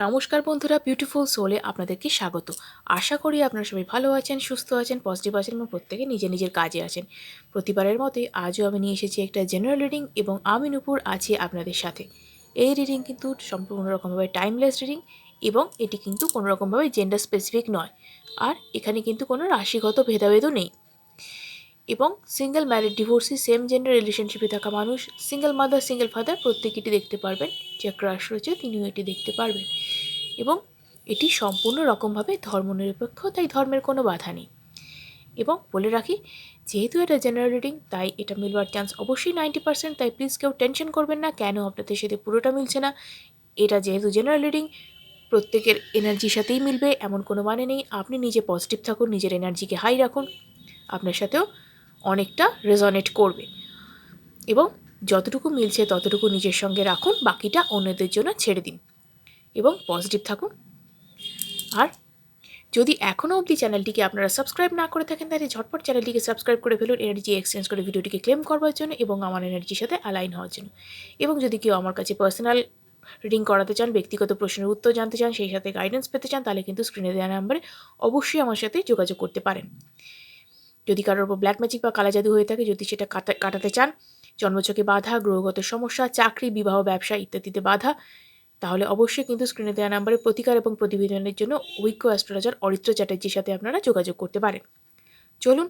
নমস্কার বন্ধুরা বিউটিফুল সোলে আপনাদেরকে স্বাগত। আশা করি আপনারা সবাই ভালো আছেন, সুস্থ আছেন পজিটিভ আছেন এবং প্রত্যেকে নিজের নিজের কাজে আছেন। প্রতিবারের মতোই আজও আমি নিয়ে এসেছি একটা জেনারেল রিডিং এবং আমি নুপুর আছি আপনাদের সাথে। এই রিডিং কিন্তু সম্পূর্ণ রকমভাবে টাইমলেস রিডিং এবং এটি কিন্তু কোনো রকমভাবে জেন্ডার স্পেসিফিক নয়। আর এখানে কিন্তু কোনো রাশিগত ভেদাভেদও নেই। এবং single married divorcee same gender রিলেশনশিপে থাকা মানুষ সিঙ্গেল মাদার সিঙ্গেল ফাদার প্রত্যেকেটি দেখতে পারবেন। যে ক্রাশ রয়েছে তিনিও এটি দেখতে পারবেন। এবং এটি সম্পূর্ণ রকমভাবে ধর্মনিরপেক্ষ, তাই ধর্মের কোনো বাধা নেই। এবং বলে রাখি, যেহেতু এটা জেনারেল রিডিং তাই এটা মিলবার চান্স অবশ্যই নাইনটি পার্সেন্ট তাই প্লিজ কেউ টেনশন করবেন না, কেন আপনাদের সাথে পুরোটা মিলছে না? এটা যেহেতু জেনারেল রিডিং প্রত্যেকের এনার্জির সাথেই মিলবে, এমন কোনো মানে নেই। আপনি নিজে পজিটিভ থাকুন, নিজের এনার্জিকে হাই রাখুন, আপনার সাথেও অনেকটা রেজনেট করবে। এবং যতটুকু মিলছে, ততটুকু নিজের সঙ্গে রাখুন, বাকিটা অন্যদের জন্য ছেড়ে দিন। এবং পজিটিভ থাকুন। আর যদি এখনও অবধি চ্যানেলটিকে আপনারা সাবস্ক্রাইব না করে থাকেন, তাহলে ঝটপট চ্যানেলটিকে সাবস্ক্রাইব করে ফেলুন এনার্জি এক্সচেঞ্জ করে ভিডিওটিকে ক্লেম করবার জন্য এবং আমার এনার্জির সাথে অ্যালাইন হওয়ার জন্য। এবং যদি কেউ আমার কাছে পার্সোনাল রিডিং করাতে চান, ব্যক্তিগত প্রশ্নের উত্তর জানতে চান, সেই সাথে গাইডেন্স পেতে চান, তাহলে কিন্তু স্ক্রিনে দেওয়া নাম্বারে অবশ্যই আমার সাথে যোগাযোগ করতে পারেন। যদি কারোর উপর ব্ল্যাক ম্যাজিক বা কালা জাদু হয়ে থাকে, যদি সেটা কাটাতে চান জন্মচকে বাধা, গ্রহগত সমস্যা, চাকরি, বিবাহ, ব্যবসা ইত্যাদিতে বাধা তাহলে অবশ্যই কিন্তু স্ক্রিনে দেওয়া নাম্বারে প্রতিকার এবং প্রতিবেদনের জন্য ঐক্য অ্যাস্ট্রোলজার অরিত্র চ্যাটার্জির সাথে আপনারা যোগাযোগ করতে পারেন। চলুন,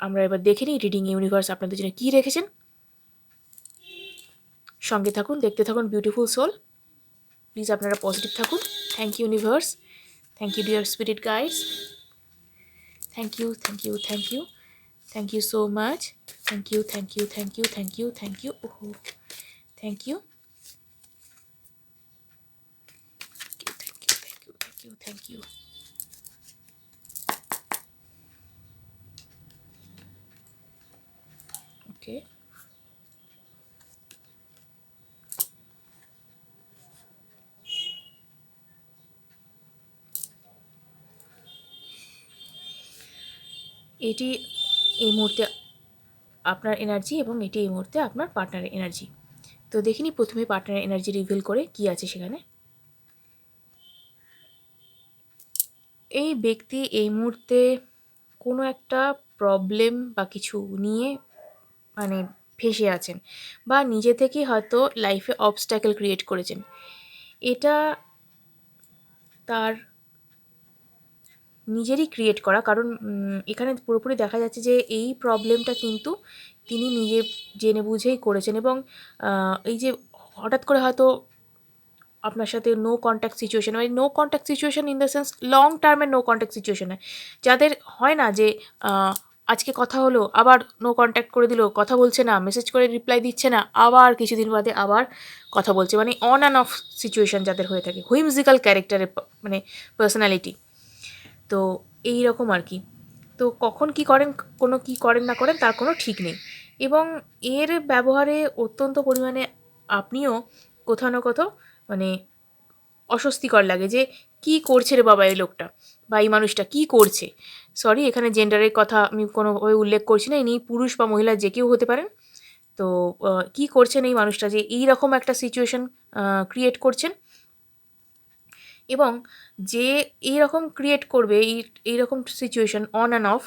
আমরা এবার দেখে নিই রিডিং ইউনিভার্স আপনাদের জন্য কী রেখেছেন। সঙ্গে থাকুন, দেখতে থাকুন বিউটিফুল সোল প্লিজ আপনারা পজিটিভ থাকুন। Thank you universe thank you dear spirit guides thank you thank you thank you thank you so much thank you thank you thank you thank you thank you ওহো thank you you, thank you. Okay. এটি এই মুহূর্তে আপনার energy এবং এটি এই মুহূর্তে আপনার পার্টনারের এনার্জি তো দেখিনি প্রথমে পার্টনারের এনার্জি রিভিল করে কি আছে সেখানে এই ব্যক্তি এই মুহূর্তে কোনো একটা প্রবলেম বা কিছু নিয়ে মানে ফেসে আছেন বা নিজে থেকেই হয়তো লাইফে অবস্ট্যাকেল ক্রিয়েট করেছেন। এটা তার নিজেরই ক্রিয়েট করা, কারণ এখানে পুরোপুরি দেখা যাচ্ছে যে এই প্রবলেমটা কিন্তু তিনি নিজে জেনে বুঝেই করেছেন এবং এই যে হঠাৎ করে হয়তো আপনার সাথে নো কন্ট্যাক্ট সিচুয়েশন মানে no contact situation in the sense long টার্মের নো কন্ট্যাক্ট সিচুয়েশনে যাদের হয় না যে আজকে কথা হলো, আবার নো কন্ট্যাক্ট করে দিল, কথা বলছে না মেসেজ করে রিপ্লাই দিচ্ছে না, আবার কিছুদিন বাদে আবার কথা বলছে। মানে অন অ্যান্ড অফ সিচুয়েশন যাদের হয়ে থাকে। হুইমজিক্যাল ক্যারেক্টারের মানে পার্সোনালিটি তো এই রকম আর কি। তো কখন কি করেন, কোনো কি করেন না করেন, তার কোনো ঠিক নেই। এবং এর ব্যবহারে অত্যন্ত পরিমাণে আপনিও কোথাও না কোথাও মানে অস্বস্তিকর লাগে যে, কি করছে রে বাবা এই লোকটা? বা এই মানুষটা কি করছে? সরি এখানে জেন্ডারের কথা আমি কোনোভাবে উল্লেখ করছি না। ইনি পুরুষ বা মহিলা যে কেউ হতে পারেন। তো কি করছেন এই মানুষটা যে এই রকম একটা সিচুয়েশন ক্রিয়েট করছেন? এবং যে এই রকম ক্রিয়েট করবে, এই এইরকম সিচুয়েশন অন অ্যান্ড অফ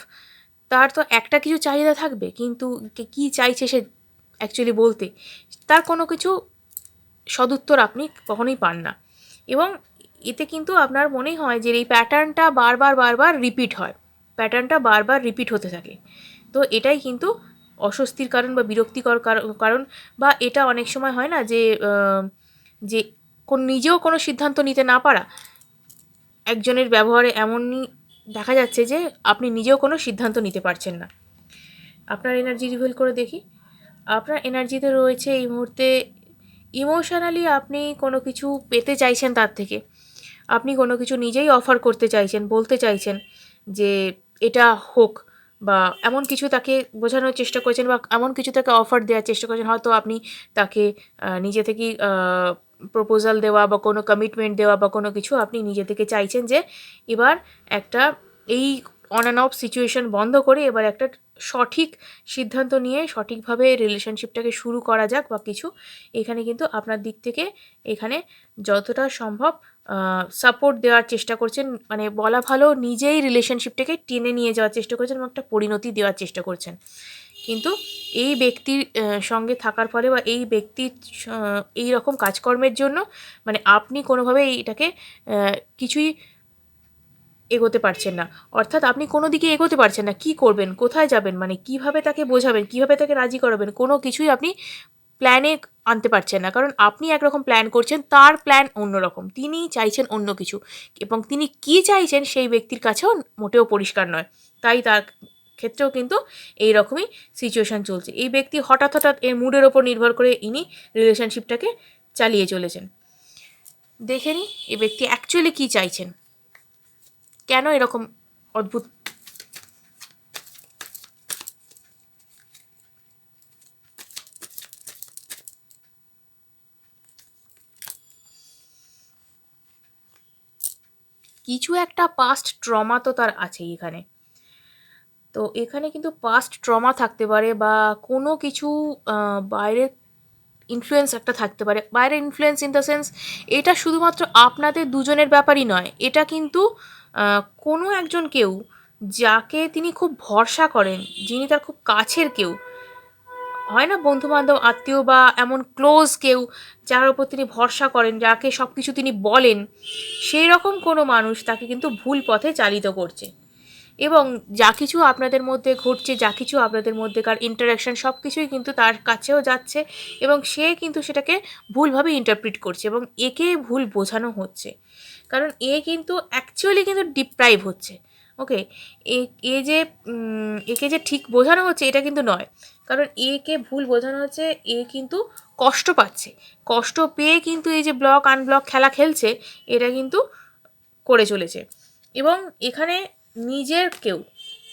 তার তো একটা কিছু চাহিদা থাকবে। কিন্তু কি চাইছে সে অ্যাকচুয়ালি বলতে? তার কোনো কিছু সদুত্তর আপনি কখনোই পান না। এবং এতে কিন্তু আপনার মনেই হয় যে, এই প্যাটার্নটা বারবার বারবার রিপিট হয়। প্যাটার্নটা বারবার রিপিট হতে থাকে। তো এটাই কিন্তু অস্বস্তির কারণ বা বিরক্তিকর কারণ বা এটা অনেক সময় হয় না যে যে কোন, নিজেও কোনো সিদ্ধান্ত নিতে না পারা। একজনের ব্যবহারে এমনই দেখা যাচ্ছে যে, আপনি নিজেও কোনো সিদ্ধান্ত নিতে পারছেন না। আপনার এনার্জি রিভিল করে দেখি। আপনার এনার্জিতে রয়েছে এই মুহূর্তে ইমোশনালি আপনি কোনো কিছু পেতে চাইছেন তার থেকে। আপনি কোনো কিছু নিজেই অফার করতে চাইছেন, বলতে চাইছেন যে এটা হোক বা এমন কিছু তাকে বোঝানোর চেষ্টা করেছেন বা এমন কিছু তাকে অফার দেওয়ার চেষ্টা করেছেন, হয়তো আপনি তাকে নিজে থেকেই প্রপোজাল দেওয়া বা কোনো কমিটমেন্ট দেওয়া বা কোনো কিছু আপনি নিজে থেকে চাইছেন যে এবার একটা এই অন অ্যান্ড অফ সিচুয়েশন বন্ধ করে এবার একটা সঠিক সিদ্ধান্ত নিয়ে সঠিকভাবে রিলেশনশিপটাকে শুরু করা যাক বা কিছু এখানে কিন্তু আপনার দিক থেকে এখানে যতটা সম্ভব সাপোর্ট দেওয়ার চেষ্টা করছেন মানে বলা ভালো নিজেই রিলেশনশিপটাকে টেনে নিয়ে যাওয়ার চেষ্টা করছেন এবং একটা পরিণতি দেওয়ার চেষ্টা করছেন। কিন্তু এই ব্যক্তির সঙ্গে থাকার ফলে বা এই ব্যক্তির এই রকম কাজকর্মের জন্য মানে আপনি কোনোভাবে আহ, কিছুই এগোতে পারছেন না। অর্থাৎ আপনি কোনো দিকে এগোতে পারছেন না। কি করবেন? কোথায় যাবেন? মানে কীভাবে তাকে বোঝাবেন? কীভাবে তাকে রাজি করাবেন? কোনো কিছুই আপনি প্ল্যানে আনতে পারছেন না। কারণ আপনি একরকম প্ল্যান করছেন, তার প্ল্যান অন্যরকম। তিনি চাইছেন অন্য কিছু। এবং তিনি কি চাইছেন সেই ব্যক্তির কাছেও মোটেও পরিষ্কার নয়। তাই তার ক্ষেত্রেও কিন্তু এই রকমই সিচুয়েশান চলছে। এই ব্যক্তি হঠাৎ হঠাৎ এর মুডের ওপর নির্ভর করে ইনি রিলেশনশিপটাকে চালিয়ে চলেছেন। দেখে নিই এই ব্যক্তি অ্যাকচুয়ালি কী চাইছেন। কেন এরকম অদ্ভুত? কিছু একটা পাস্ট ট্রমা তো তার আছেই এখানে। তো এখানে কিন্তু পাস্ট ট্রমা থাকতে পারে বা কোনো কিছু বাইরের ইনফ্লুয়েন্স একটা থাকতে পারে। বাইরের ইনফ্লুয়েন্স ইন দ্য সেন্স এটা শুধুমাত্র আপনাদের দুজনের ব্যাপারই নয়, এটা কিন্তু কোনো একজন কেউ যাকে তিনি খুব ভরসা করেন, যিনি তার খুব কাছের কেউ, হয় না বন্ধুবান্ধব, আত্মীয় বা এমন ক্লোজ কেউ যার ওপর তিনি ভরসা করেন, যাকে সব কিছু তিনি বলেন, সেই রকম কোনো মানুষ তাকে কিন্তু ভুল পথে চালিত করছে। এবং যা কিছু আপনাদের মধ্যে ঘটছে, যা কিছু আপনাদের মধ্যেকার ইন্টারাকশন সব কিছুই কিন্তু তার কাছেও যাচ্ছে এবং সে কিন্তু সেটাকে ভুলভাবে ইন্টারপ্রিট করছে এবং একে ভুল বোঝানো হচ্ছে। কারণ এ কিন্তু অ্যাকচুয়ালি কিন্তু ডিপ্রাইভ হচ্ছে। ওকে এ এ যে একে যে ঠিক বোঝানো হচ্ছে এটা কিন্তু নয়। কারণ একে ভুল বোঝানো হচ্ছে, এ কিন্তু কষ্ট পাচ্ছে। কষ্ট পেয়ে কিন্তু এই যে ব্লক আনব্লক খেলা খেলছে, এটা কিন্তু করে চলেছে। এবং এখানে নিজের কেউ,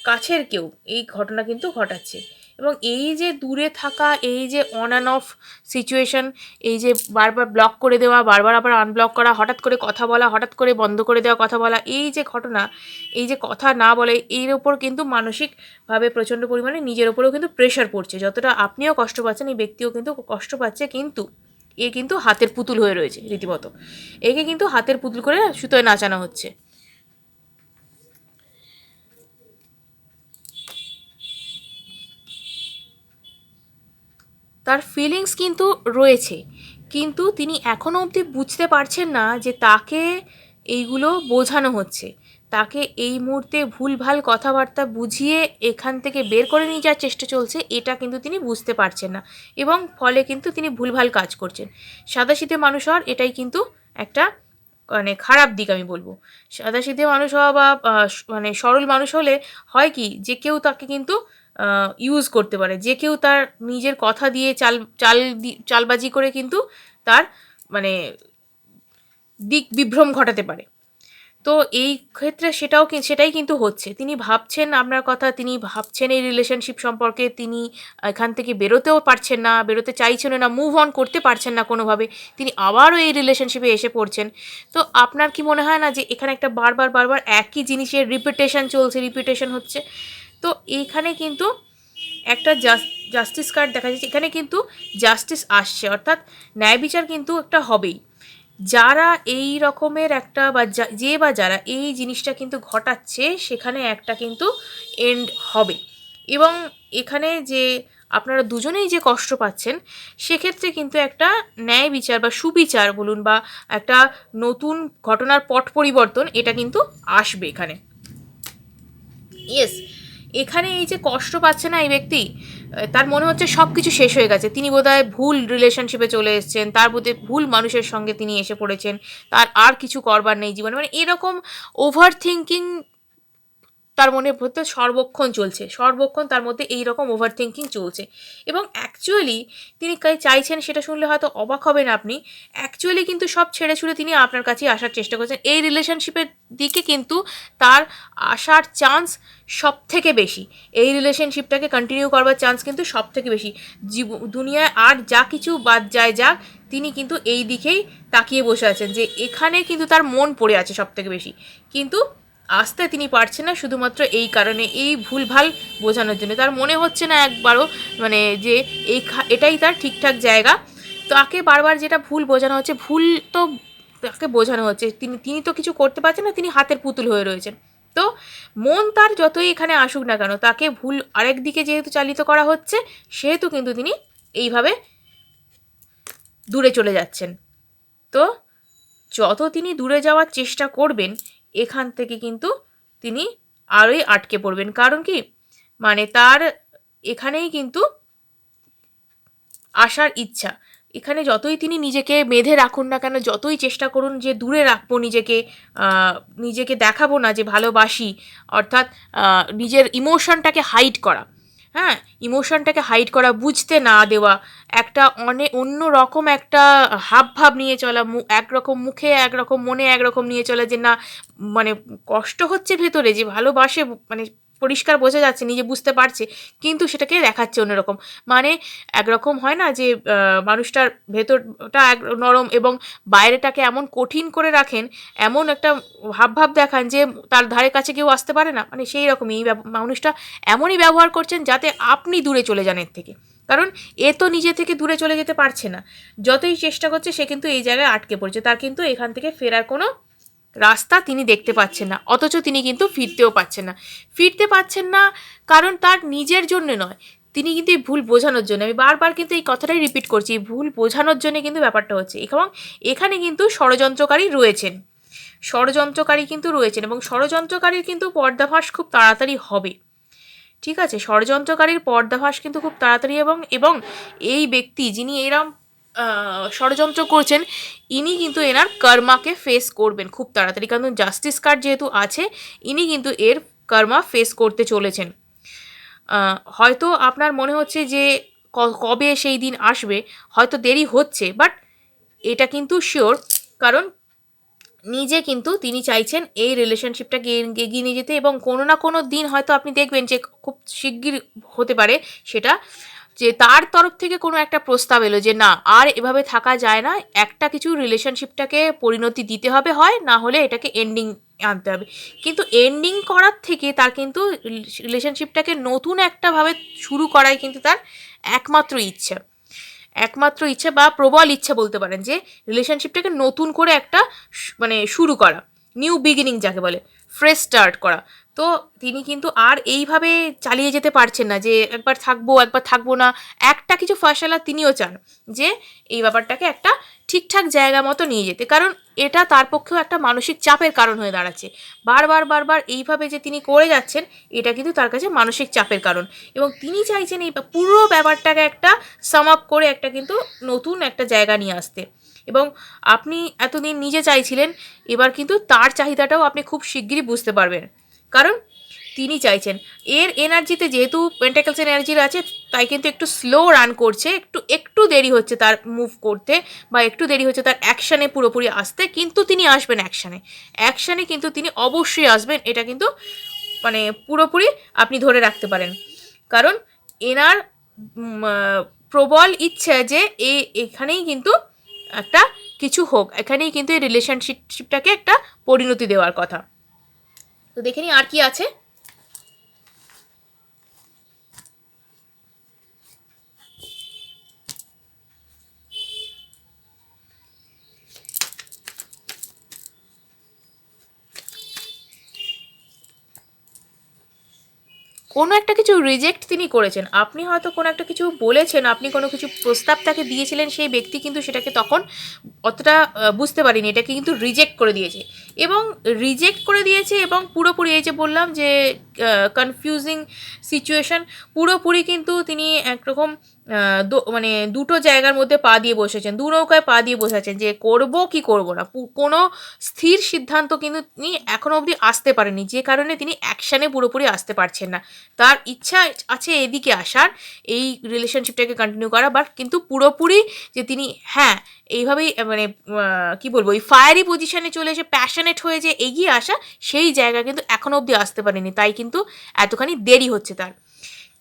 কাছের কেউ এই ঘটনা কিন্তু ঘটাচ্ছে। এবং এই যে দূরে থাকা, এই যে অন অ্যান্ড অফ সিচুয়েশন এই যে বারবার ব্লক করে দেওয়া, বারবার আবার আনব্লক করা, হঠাৎ করে কথা বলা, হঠাৎ করে বন্ধ করে দেওয়া, কথা বলা, এই যে ঘটনা, এই যে কথা না বলে, এর ওপর কিন্তু মানসিকভাবে প্রচণ্ড পরিমাণে নিজের ওপরেও কিন্তু প্রেশার পড়ছে। যতটা আপনিও কষ্ট পাচ্ছেন, এই ব্যক্তিও কিন্তু কষ্ট পাচ্ছে, কিন্তু এ কিন্তু হাতের পুতুল হয়ে রয়েছে রীতিমতো। একে কিন্তু হাতের পুতুল করে সুতোয় নাচানো হচ্ছে। তার ফিলিংস কিন্তু রয়েছে। কিন্তু তিনি এখনও অবধি বুঝতে পারছেন না যে তাকে এইগুলো বোঝানো হচ্ছে। তাকে এই মুহূর্তে ভুলভাল কথাবার্তা বুঝিয়ে এখান থেকে বের করে নিয়ে যাওয়ার চেষ্টা চলছে, এটা কিন্তু তিনি বুঝতে পারছেন না এবং ফলে কিন্তু তিনি ভুলভাল কাজ করছেন। সাদাশীতে মানুষ হওয়ার এটাই কিন্তু একটা মানে খারাপ দিক আমি বলব। সাদাশীতে মানুষ হওয়া বা মানে সরল মানুষ হলে হয় কি যে কেউ তাকে কিন্তু ইউজ করতে পারে। যে কেউ তার নিজের কথা দিয়ে চাল চাল চালবাজি করে কিন্তু তার মানে দিক বিভ্রম ঘটাতে পারে। তো এই ক্ষেত্রে সেটাও সেটাই কিন্তু হচ্ছে। তিনি ভাবছেন আপনার কথা, তিনি ভাবছেন এই রিলেশনশিপ সম্পর্কে, তিনি এখান থেকে বেরোতেও পারছেন না, বেরোতে চাইছেন না মুভ অন করতে পারছেন না কোনোভাবে, তিনি আবারও এই রিলেশনশিপে এসে পড়ছেন। তো আপনার কি মনে হয় না যে এখানে একটা বারবার বারবার একই জিনিসের রিপিটেশন চলছে রিপিটেশন হচ্ছে? তো এইখানে কিন্তু একটা জাস্টিস কার্ড দেখা যাচ্ছে। এখানে কিন্তু জাস্টিস আসছে, অর্থাৎ ন্যায় বিচার কিন্তু একটা হবেই। যারা এই রকমের একটা বা যা- যে বা যারা এই জিনিসটা কিন্তু ঘটাচ্ছে, সেখানে একটা কিন্তু এন্ড হবে। এবং এখানে যে আপনারা দুজনেই যে কষ্ট পাচ্ছেন, সেক্ষেত্রে কিন্তু একটা ন্যায় বিচার বা সুবিচার বলুন বা একটা নতুন ঘটনার পট পরিবর্তন, এটা কিন্তু আসবে এখানে। ইয়েস এখানে এই যে কষ্ট পাচ্ছে না এই ব্যক্তি, তার মনে হচ্ছে সব কিছু শেষ হয়ে গেছে। তিনি বোধহয় ভুল রিলেশনশিপে চলে এসছেন, তার বোধে ভুল মানুষের সঙ্গে তিনি এসে পড়েছেন, তার আর কিছু করবার নেই জীবনে। মানে এরকম ওভার থিঙ্কিং তার মনে মধ্যে সর্বক্ষণ চলছে। সর্বক্ষণ তার মধ্যে এই রকম ওভার থিঙ্কিং চলছে। এবং অ্যাকচুয়ালি তিনি চাইছেন সেটা শুনলে হয়তো অবাক হবেন আপনি। অ্যাকচুয়ালি কিন্তু সব ছেড়ে ছুড়ে তিনি আপনার কাছেই আসার চেষ্টা করছেন। এই রিলেশনশিপের দিকে কিন্তু তার আসার চান্স সব থেকে বেশি। এই রিলেশনশিপটাকে কন্টিনিউ করবার চান্স কিন্তু সব থেকে বেশি। জীব, দুনিয়ায় আর যা কিছু বাদ যায় যাক, তিনি কিন্তু এই দিকেই তাকিয়ে বসে আছেন যে এখানে কিন্তু তার মন পড়ে আছে সব থেকে বেশি। কিন্তু আসতে তিনি পারছেন না, শুধুমাত্র এই কারণে এই ভুলভাল বোঝানোর জন্য। তার মনে হচ্ছে না একবারও মানে যে এই এটাই তার ঠিকঠাক জায়গা। তাকে বারবার যেটা ভুল বোঝানো হচ্ছে, ভুল তো তাকে বোঝানো হচ্ছে। তিনি তিনি তো কিছু করতে পারছেন না, তিনি হাতের পুতুল হয়ে রয়েছেন। তো মন তার যতই এখানে আসুক না কেন, তাকে ভুল আরেক দিকে যেহেতু চালিত করা হচ্ছে, সেহেতু কিন্তু তিনি এইভাবে দূরে চলে যাচ্ছেন। তো যত তিনি দূরে যাওয়ার চেষ্টা করবেন এখান থেকে কিন্তু তিনি আরোই আটকে পড়বেন। কারণ কি? মানে তার এখানেই কিন্তু আসার ইচ্ছা। এখানে যতই তিনি নিজেকে বেঁধে রাখুন না কেন, যতই চেষ্টা করুন যে দূরে রাখব নিজেকে নিজেকে দেখাবো না যে ভালোবাসি, অর্থাৎ নিজের ইমোশনটাকে হাইড করা। হ্যাঁ ইমোশনটাকে হাইড করা, বুঝতে না দেওয়া, একটা অনেক অন্য রকম একটা হাব ভাব নিয়ে চলা একরকম মুখে, একরকম মনে, একরকম নিয়ে চলা যে না মানে কষ্ট হচ্ছে ভেতরে, যে ভালোবাসে মানে পরিষ্কার বোঝা যাচ্ছে, নিজে বুঝতে পারছে, কিন্তু সেটাকে দেখাচ্ছে অন্যরকম। মানে একরকম হয় না যে মানুষটার ভেতরটা এক নরম এবং বাইরেটাকে এমন কঠিন করে রাখেন, এমন একটা ভাব ভাব দেখান যে, তার ধারে কাছে কেউ আসতে পারে না। মানে সেই রকমই এই মানুষটা এমনই ব্যবহার করছেন যাতে আপনি দূরে চলে যান এর থেকে। কারণ এ তো নিজে থেকে দূরে চলে যেতে পারছে না। যতই চেষ্টা করছে, সে কিন্তু এই জায়গায় আটকে পড়ছে। তার কিন্তু এখান থেকে ফেরার কোনো রাস্তা তিনি দেখতে পাচ্ছেন না, অথচ তিনি কিন্তু ফিরতেও পাচ্ছেন না। ফিরতে পাচ্ছেন না কারণ তার নিজের জন্য নয়, তিনি কিন্তু এই ভুল বোঝানোর জন্য। আমি বারবার কিন্তু এই কথাটাই রিপিট করছি, এই ভুল বোঝানোর জন্য কিন্তু ব্যাপারটা হচ্ছে, এবং এখানে কিন্তু ষড়যন্ত্রকারী রয়েছেন। ষড়যন্ত্রকারী কিন্তু রয়েছেন, এবং ষড়যন্ত্রকারীর কিন্তু পর্দাভাস খুব তাড়াতাড়ি হবে। ঠিক আছে, ষড়যন্ত্রকারীর পর্দাভাস কিন্তু খুব তাড়াতাড়ি এবং এবং এই ব্যক্তি যিনি এরম ষড়যন্ত্র করছেন, ইনি কিন্তু এনার কর্মাকে ফেস করবেন খুব তাড়াতাড়ি। কারণ জাস্টিস কার্ড যেহেতু আছে, ইনি কিন্তু এর কর্মা ফেস করতে চলেছেন। হয়তো আপনার মনে হচ্ছে যে কবে সেই দিন আসবে, হয়তো দেরি হচ্ছে বাট এটা কিন্তু শিওর কারণ নিজে কিন্তু তিনি চাইছেন এই রিলেশনশিপটাকে এগিয়ে নিয়ে যেতে এবং কোনো না কোনো দিন হয়তো আপনি দেখবেন যে খুব শিগগির হতে পারে সেটা যে তার তরফ থেকে কোনো একটা প্রস্তাব এলো যে না, আর এভাবে থাকা যায় না, একটা কিছু রিলেশনশিপটাকে পরিণতি দিতে হবে হয়, না হলে এটাকে এন্ডিং আনতে হবে। কিন্তু এন্ডিং করার থেকে তার কিন্তু রিলেশনশিপটাকে নতুন একটাভাবে শুরু করাই কিন্তু তার একমাত্র ইচ্ছা। একমাত্র ইচ্ছা বা প্রবল ইচ্ছা বলতে পারেন যে রিলেশনশিপটাকে নতুন করে একটা মানে শুরু করা নিউ বিগিনিং যাকে বলে। ফ্রেশ স্টার্ট করা। তো তিনি কিন্তু আর এইভাবে চালিয়ে যেতে পারছেন না যে একবার থাকব একবার থাকব না। একটা কিছু ফয়সালা তিনিও চান যে এই ব্যাপারটাকে একটা ঠিকঠাক জায়গা মতো নিয়ে যেতে। কারণ এটা তার পক্ষেও একটা মানসিক চাপের কারণ হয়ে দাঁড়াচ্ছে। বারবার বারবার এইভাবে যে তিনি করে যাচ্ছেন, এটা কিন্তু তার কাছে মানসিক চাপের কারণ। এবং তিনি চাইছেন এই পুরো ব্যাপারটাকে একটা সাম আপ করে একটা কিন্তু নতুন একটা জায়গা নিয়ে আসতে। এবং আপনি এতদিন নিজে চাইছিলেন, এবার কিন্তু তার চাহিদাটাও আপনি খুব শিগগিরই বুঝতে পারবেন। কারণ তিনি চাইছেন। এর এনার্জিতে যেহেতু পেন্টাকেলস এনার্জির আছে, তাই কিন্তু একটু স্লো রান করছে, একটু একটু দেরি হচ্ছে তার মুভ করতে বা একটু দেরি হচ্ছে তার অ্যাকশানে পুরোপুরি আসতে, কিন্তু তিনি আসবেন অ্যাকশানে। অ্যাকশানে কিন্তু তিনি অবশ্যই আসবেন, এটা কিন্তু মানে পুরোপুরি আপনি ধরে রাখতে পারেন। কারণ এনার প্রবল ইচ্ছা যে এ, এখানেই কিন্তু একটা কিছু হোক, এখানেই কিন্তু এই রিলেশনশিপটাকে একটা পরিণতি দেওয়ার কথা। তো দেখে নিই আর কি আছে। কোনো একটা কিছু রিজেক্ট তিনি করেছেন। আপনি হয়তো কোনো একটা কিছু বলেছেন, আপনি কোনো কিছু প্রস্তাব তাকে দিয়েছিলেন, সেই ব্যক্তি কিন্তু সেটাকে তখন অতটা বুঝতে পারিনি। এটাকে কিন্তু রিজেক্ট করে দিয়েছে। এবং রিজেক্ট করে দিয়েছে এবং পুরোপুরি এই যে বললাম যে কনফিউজিং সিচুয়েশন পুরোপুরি কিন্তু তিনি একরকম মানে দুটো জায়গার মধ্যে পা দিয়ে বসেছেন। দু নৌকায় পা দিয়ে বসেছেন যে করব কি করব না। কোনো স্থির সিদ্ধান্ত কিন্তু তিনি এখনও অবধি আসতে পারেনি যে কারণে তিনি অ্যাকশানে পুরোপুরি আসতে পারছেন না। তার ইচ্ছা আছে এদিকে আসার, এই রিলেশনশিপটাকে কন্টিনিউ করা বাট কিন্তু পুরোপুরি যে তিনি হ্যাঁ এইভাবেই মানে কি বলব, ওই ফায়ারি পজিশনে চলে এসে প্যাশনেট হয়ে যে এগিয়ে আসা, সেই জায়গা কিন্তু এখনও অবধি আসতে পারেনি। তাই কিন্তু এতখানি দেরি হচ্ছে তার।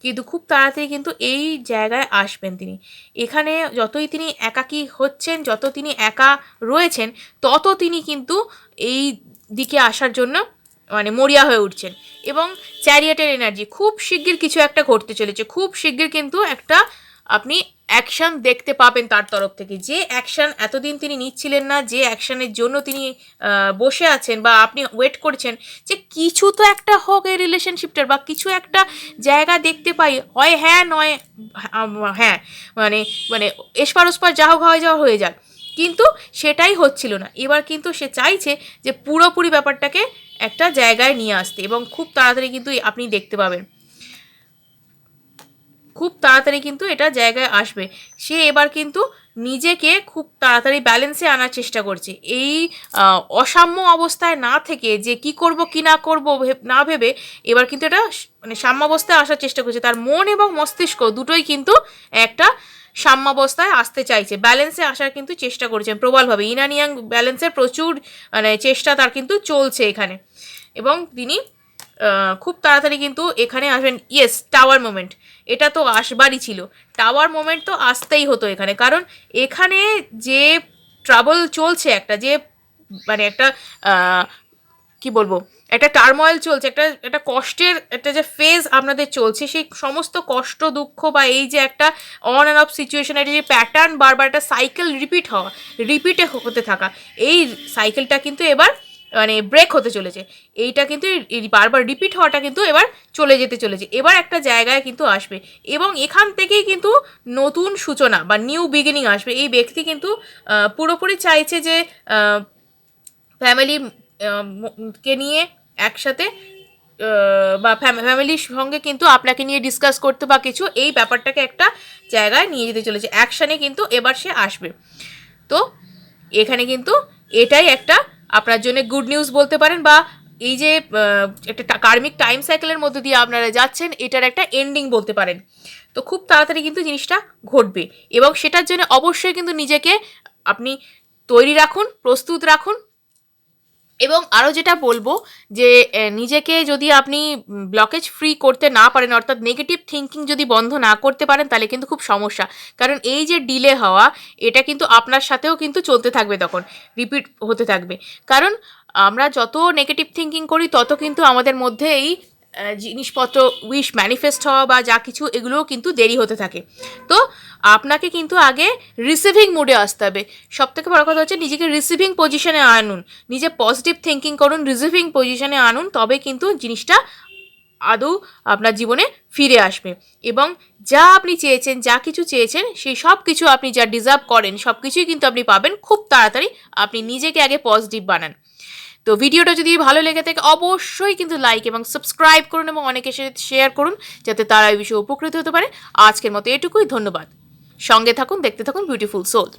কিন্তু খুব তাড়াতাড়ি কিন্তু এই জায়গায় আসবেন তিনি। এখানে যতই তিনি একাকী হচ্ছেন, যত তিনি একা রয়েছেন, তত তিনি কিন্তু এই দিকে আসার জন্য মানে মরিয়া হয়ে উঠছেন। এবং চ্যারিয়েটের এনার্জি, খুব শিগগির কিছু একটা ঘটতে চলেছে। খুব শিগগির কিন্তু একটা আপনি অ্যাকশন দেখতে পাবেন তার তরফ থেকে। যে অ্যাকশন এতদিন তিনি নিচ্ছিলেন না, যে অ্যাকশানের জন্য তিনি বসে আছেন বা আপনি ওয়েট করছেন, যে কিছু তো একটা হোক এই রিলেশনশিপটার বা কিছু একটা জায়গা দেখতে পাই। হয় হ্যাঁ নয় হ্যাঁ মানে মানে এসপার ওসপার যা হোক হয়ে যাওয়া হয়ে যাক। কিন্তু সেটাই হচ্ছিল না। এবার কিন্তু সে চাইছে যে পুরোপুরি ব্যাপারটাকে একটা জায়গায় নিয়ে আসতে এবং খুব তাড়াতাড়ি কিন্তু আপনি দেখতে পাবেন। খুব তাড়াতাড়ি কিন্তু এটা জায়গায় আসবে। সে এবার কিন্তু নিজেকে খুব তাড়াতাড়ি ব্যালেন্সে আনার চেষ্টা করছে। এই অসাম্য অবস্থায় না থেকে যে কি করব, কি না করব না ভেবে এবার কিন্তু এটা মানে সাম্যাবস্থায় আসার চেষ্টা করছে। তার মন এবং মস্তিষ্ক দুটোই কিন্তু একটা সাম্যাবস্থায় আসতে চাইছে। ব্যালেন্সে আসার কিন্তু চেষ্টা করছে প্রবলভাবে। ইনানিয়াং ব্যালেন্সের প্রচুর মানে চেষ্টা তার কিন্তু চলছে এখানে। এবং তিনি খুব তাড়াতাড়ি কিন্তু এখানে আসবেন। ইয়েস টাওয়ার মোমেন্ট এটা তো আসবারই ছিল। টাওয়ার মোমেন্ট তো আসতেই হতো এখানে। কারণ এখানে যে ট্রাবল চলছে একটা, যে মানে একটা কি বলব, একটা টার্ময়েল চলছে, একটা একটা কষ্টের, একটা যে ফেজ আপনাদের চলছে, সেই সমস্ত কষ্ট, দুঃখ বা এই যে একটা অন অ্যান্ড অফ সিচুয়েশন একটা যে প্যাটার্ন বারবার একটা সাইকেল রিপিট হওয়া রিপিটে হতে থাকা, এই সাইকেলটা কিন্তু এবার মানে ব্রেক হতে চলেছে। এইটা কিন্তু বারবার রিপিট হওয়াটা কিন্তু এবার চলে যেতে চলেছে। এবার একটা জায়গায় কিন্তু আসবে এবং এখান থেকেই কিন্তু নতুন সূচনা বা নিউ বিগিনিং আসবে। এই ব্যক্তি কিন্তু পুরোপুরি চাইছে যে ফ্যামিলি কে নিয়ে একসাথে বা ফ্যামিলির সঙ্গে কিন্তু আপনাকে নিয়ে ডিসকাস করতে বা কিছু, এই ব্যাপারটাকে একটা জায়গায় নিয়ে যেতে চলেছে। অ্যাকশানে কিন্তু এবার সে আসবে। তো এখানে কিন্তু এটাই একটা আপনার জন্য গুড নিউজ বলতে পারেন বা এই যে একটা কার্মিক টাইম সাইকেলের মধ্যে দিয়ে আপনারা যাচ্ছেন, এটার একটা এন্ডিং বলতে পারেন। তো খুব তাড়াতাড়ি কিন্তু জিনিসটা ঘটবে এবং সেটার জন্য অবশ্যই কিন্তু নিজেকে আপনি তৈরি রাখুন, প্রস্তুত রাখুন এবং আরও যেটা বলব যে নিজেকে যদি আপনি ব্লকেজ ফ্রি করতে না পারেন, অর্থাৎ নেগেটিভ থিঙ্কিং যদি বন্ধ না করতে পারেন, তাহলে কিন্তু খুব সমস্যা। কারণ এই যে ডিলে হওয়া, এটা কিন্তু আপনার সাথেও কিন্তু চলতে থাকবে তখন রিপিট হতে থাকবে। কারণ আমরা যত নেগেটিভ থিঙ্কিং করি, তত কিন্তু আমাদের মধ্যে এই জিনিসপত্র উইশ ম্যানিফেস্ট হওয়া বা যা কিছু, এগুলোও কিন্তু দেরি হতে থাকে। তো আপনাকে কিন্তু আগে রিসিভিং মুডে আসতে হবে। সব থেকে বড় কথা হচ্ছে নিজেকে রিসিভিং পজিশনে আনুন। নিজে পজিটিভ থিঙ্কিং করুন রিসিভিং পজিশনে আনুন, তবে কিন্তু জিনিসটা আদৌ আপনার জীবনে ফিরে আসবে। এবং যা আপনি চেয়েছেন, যা কিছু চেয়েছেন, সেই সব কিছু আপনি যা ডিজার্ভ করেন, সব কিছুই কিন্তু আপনি পাবেন। খুব তাড়াতাড়ি আপনি নিজেকে আগে পজিটিভ বানান। তো ভিডিওটা যদি ভালো লেগে থাকে, অবশ্যই কিন্তু লাইক এবং সাবস্ক্রাইব করুন এবং অনেকের সাথে শেয়ার করুন, যাতে তারা এই বিষয়ে উপকৃত হতে পারে। আজকের মতো এটুকুই, ধন্যবাদ। সঙ্গে থাকুন, দেখতে থাকুন বিউটিফুল সোল